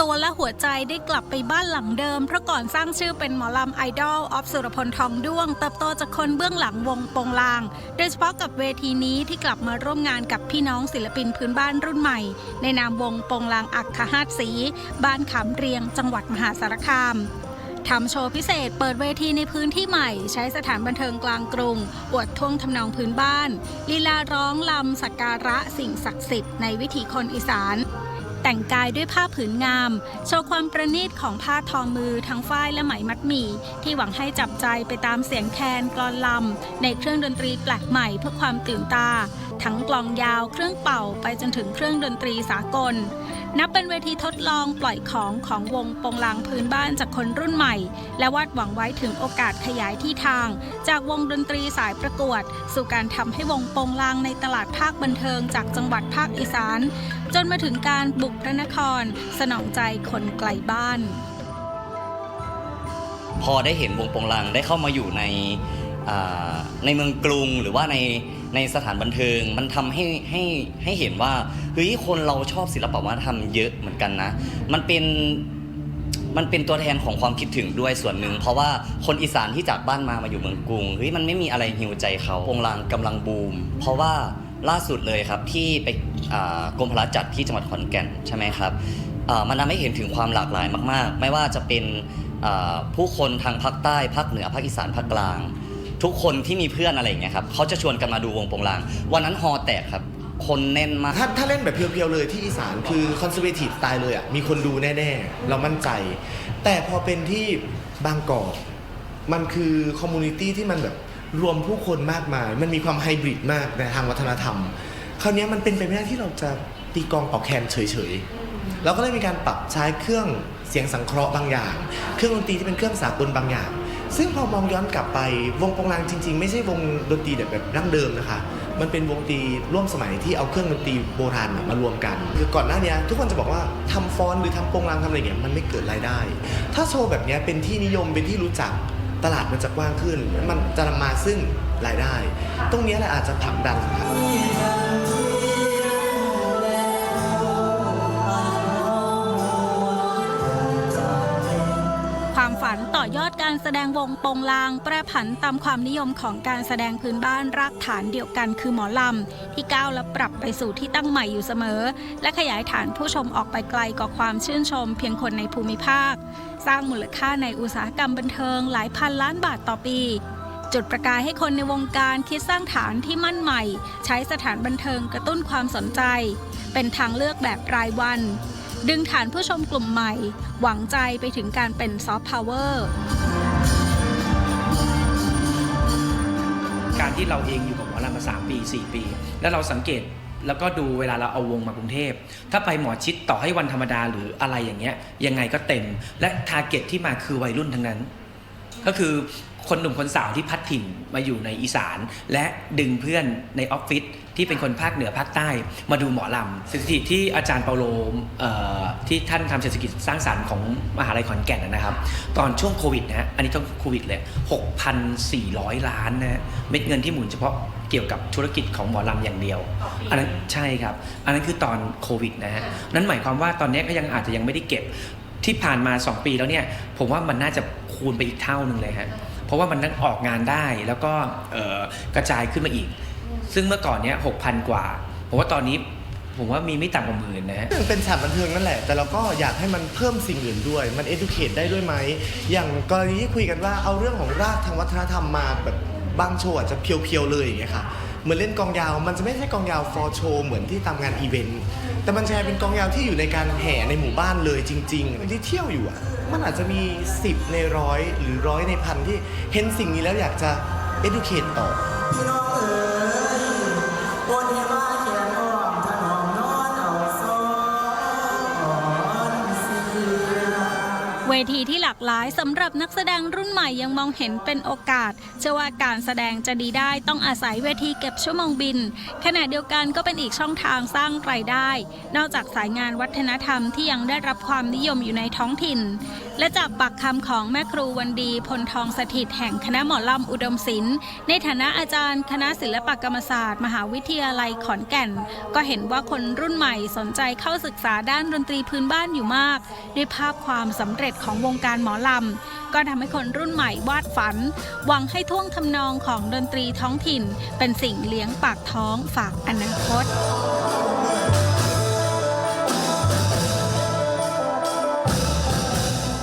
ตัวและหัวใจได้กลับไปบ้านหลังเดิม เพราะก่อนสร้างชื่อเป็นหมอลำไอดอลออฟสุรพลทองด้วงเติบโตจากคนเบื้องหลังวงโปงลาง โดยเฉพาะกับเวทีนี้ที่กลับมาร่วมงานกับพี่น้องศิลปินพื้นบ้านรุ่นใหม่ ในนามวงโปงลางอักขหาดสีบ้านขามเรียง จังหวัดมหาสารคามทำโชว์พิเศษเปิดเวทีในพื้นที่ใหม่ ใช้สถานบันเทิงกลางกรุง อวดท่วงทำนองพื้นบ้าน ลีลาร้องลำสักการะสิ่งศักดิ์สิทธิ์ในวิถีคนอีสาน แต่งกายด้วยผ้าผืนงาม โชว์ความประณีตของผ้าทอมือทั้งฝ้ายและไหมมัดหมี่ ที่หวังให้จับใจไปตามเสียงแคนกลอนลำ ในเครื่องดนตรีแปลกใหม่เพื่อความตื่นตา ทั้งกลองยาวเครื่องเป่าไปจนถึงเครื่องดนตรีสากล นับเป็นเวทีทดลองปล่อยของของวงปงลางพื้นบ้านจากคนรุ่นใหม่ และวาดหวังไว้ถึงโอกาสขยายที่ทาง จากวงดนตรีสายประกวด สู่การทำให้วงปงลางในตลาดภาคบันเทิงจากจังหวัดภาคอีสาน จนมาถึงการบุกพระนคร สนองใจคนไกลบ้าน พอได้เห็นวงปงลางได้เข้ามาอยู่ในในเมืองกรุงหรือว่าใน ในสถานบันเทิงมันทำให้ให้ให้เห็นว่าเฮ้ยคนเราชอบศิลปวัฒนธรรมเยอะเหมือนกันนะ มันเป็น มันเป็นตัวแทนของความคิดถึงด้วยส่วนหนึ่ง เพราะว่าคนอีสานที่จากบ้านมามาอยู่เมืองกรุงเฮ้ยมันไม่มีอะไรหิวใจเขาโปงลางกำลังบูม เพราะว่าล่าสุดเลยครับที่ไปอ่ากรมพละจัดที่จังหวัดขอนแก่นใช่ไหมครับอ่ามันทำให้เห็นถึงความหลากหลายมาก ๆ ไม่ว่าจะเป็นอ่าผู้คนทางภาคใต้ภาคเหนือภาคอีสานภาคกลาง ทุกคนที่มีเพื่อนอะไรอย่างเงี้ยครับเขาจะชวนกันมาดูวงโปงลาง วันนั้นฮอแตกครับ คนแน่นมาก ถ้าถ้าเล่นแบบเพียวๆเลยที่อีสานคือคอนเซอร์เวทีฟสไตล์เลยอะมีคนดูแน่ๆ เรามั่นใจ แต่พอเป็นที่บางกอกมันคือคอมมูนิตี้ที่มันแบบรวมผู้คนมากมาย มันมีความไฮบริดมากในทางวัฒนธรรม คราวนี้มันเป็นไปไม่ได้ที่เราจะตีกลองเป่าแคนเฉยๆเราก็เลยมีการปรับใช้เครื่องเสียงสังเคราะห์บางอย่าง เครื่องดนตรีที่เป็นเครื่องสากลบางอย่าง ซึ่งพอมองย้อนกลับไปวงโปงลางจริง ๆ ไม่ใช่วงดนตรีแบบแบบดั้งเดิมนะคะ มันเป็นวงดนตรีร่วมสมัยที่เอาเครื่องดนตรีโบราณมารวมกัน คือก่อนหน้านี้ทุกคนจะบอกว่าทำฟ้อนหรือทำโปงลางทำอะไรเงี้ยมันไม่เกิดรายได้ ถ้าโชว์แบบเนี้ยเป็นที่นิยมเป็นที่รู้จักตลาดมันจะกว้างขึ้น มันจะนำมาซึ่งรายได้ ตรงเนี้ยแหละอาจจะผลักดันครับ ฝันต่อยอดการแสดงวงโปงลาง แปรผันตามความนิยมของการแสดงพื้นบ้านรากฐานเดียวกันคือหมอลำ ที่ก้าวและปรับไปสู่ที่ตั้งใหม่อยู่เสมอ และขยายฐานผู้ชมออกไปไกลกว่าความชื่นชม เพียงคนในภูมิภาค สร้างมูลค่าในอุตสาหกรรมบันเทิงหลายพันล้านบาทต่อปีจุดประกายให้คนในวงการคิดสร้างฐานที่มั่นใหม่ ใช้สถานบันเทิงกระตุ้นความสนใจ เป็นทางเลือกแบบรายวัน ดึงฐานผู้ชมกลุ่มใหม่ หวังใจไปถึงการเป็นซอฟต์พาวเวอร์การที่เราเองอยู่กับหมอลำมา 3 ปี 4 ปี แล้วเราสังเกตแล้วก็ดูเวลาเราเอาวงมากรุงเทพ ถ้าไปหมอชิดต่อให้วันธรรมดาหรืออะไรอย่างเงี้ยยังไงก็เต็ม และทาร์เก็ตที่มาคือวัยรุ่นทั้งนั้น ก็คือคนหนุ่มคนสาวที่พัดถิ่นมาอยู่ในอีสาน และดึงเพื่อนในออฟฟิศที่เป็นคนภาคเหนือภาคใต้มาดูหมอลำสถิติที่อาจารย์เปาโลเอ่อที่ท่านทำเศรษฐกิจสร้างสรรค์ของมหาลัยขอนแก่นนะครับ ตอนช่วงโควิดนะฮะอันนี้ต้องโควิดเลย 6,400 ล้านนะฮะเม็ดเงินที่หมุนเฉพาะเกี่ยวกับธุรกิจของหมอลำอย่างเดียว อันนั้นใช่ครับ อันนั้นคือตอนโควิดนะฮะนั้นหมายความว่าตอนนี้ก็ยังอาจจะยังไม่ได้เก็บ ที่ผ่านมา 2 ปีแล้วเนี่ยผมว่ามันน่าจะคูณไปอีกเท่าหนึ่งเลยฮะเพราะว่ามันนั่งออกงานได้แล้วก็กระจายขึ้นมาอีก ซึ่งเมื่อก่อนเนี้ยหกพันกว่า ผมว่าตอนนี้ผมว่ามีไม่ต่ำกว่าหมื่นนะฮะยังเป็นสถานบันเทิงนั่นแหละ แต่เราก็อยากให้มันเพิ่มสิ่งอื่นด้วย มัน educate ได้ด้วยไหม อย่างกรณีที่คุยกันว่าเอาเรื่องของรากทางวัฒนธรรมมาแบบบางโชว์อาจจะเพียวๆเลยอย่างเงี้ยค่ะ เหมือนเล่นกองยาว มันจะไม่ใช่กองยาว for show เหมือนที่ตามงานอีเวนต์แต่มันจะเป็นกองยาวที่อยู่ในการแห่ในหมู่บ้านเลยจริงๆที่เที่ยวอยู่อะมันอาจจะมี 10 ในร้อยหรือร้อยในพันที่เห็นสิ่งนี้แล้วอยากจะ educate ต่อ ทีที่หลากหลายสำหรับนักแสดงรุ่นใหม่ยังมองเห็นเป็นโอกาสเชื่อว่าการแสดงจะดีได้ต้องอาศัยเวทีเก็บชั่วโมงบิน ขณะเดียวกันก็เป็นอีกช่องทางสร้างรายได้ นอกจากสายงานวัฒนธรรมที่ยังได้รับความนิยมอยู่ในท้องถิ่น และจากปากคำของแม่ครูวันดีพลทองสถิตแห่งคณะหมอลำอุดมศิลป์ในฐานะอาจารย์คณะศิลปกรรมศาสตร์ มหาวิทยาลัยขอนแก่น ก็เห็นว่าคนรุ่นใหม่สนใจเข้าศึกษาด้านดนตรีพื้นบ้านอยู่มาก ด้วยภาพความสำเร็จของวงการหมอลำก็ทำให้คนรุ่นใหม่วาดฝัน หวังให้ท่วงทำนองของดนตรีท้องถิ่น เป็นสิ่งเลี้ยงปากท้องฝากอนาคต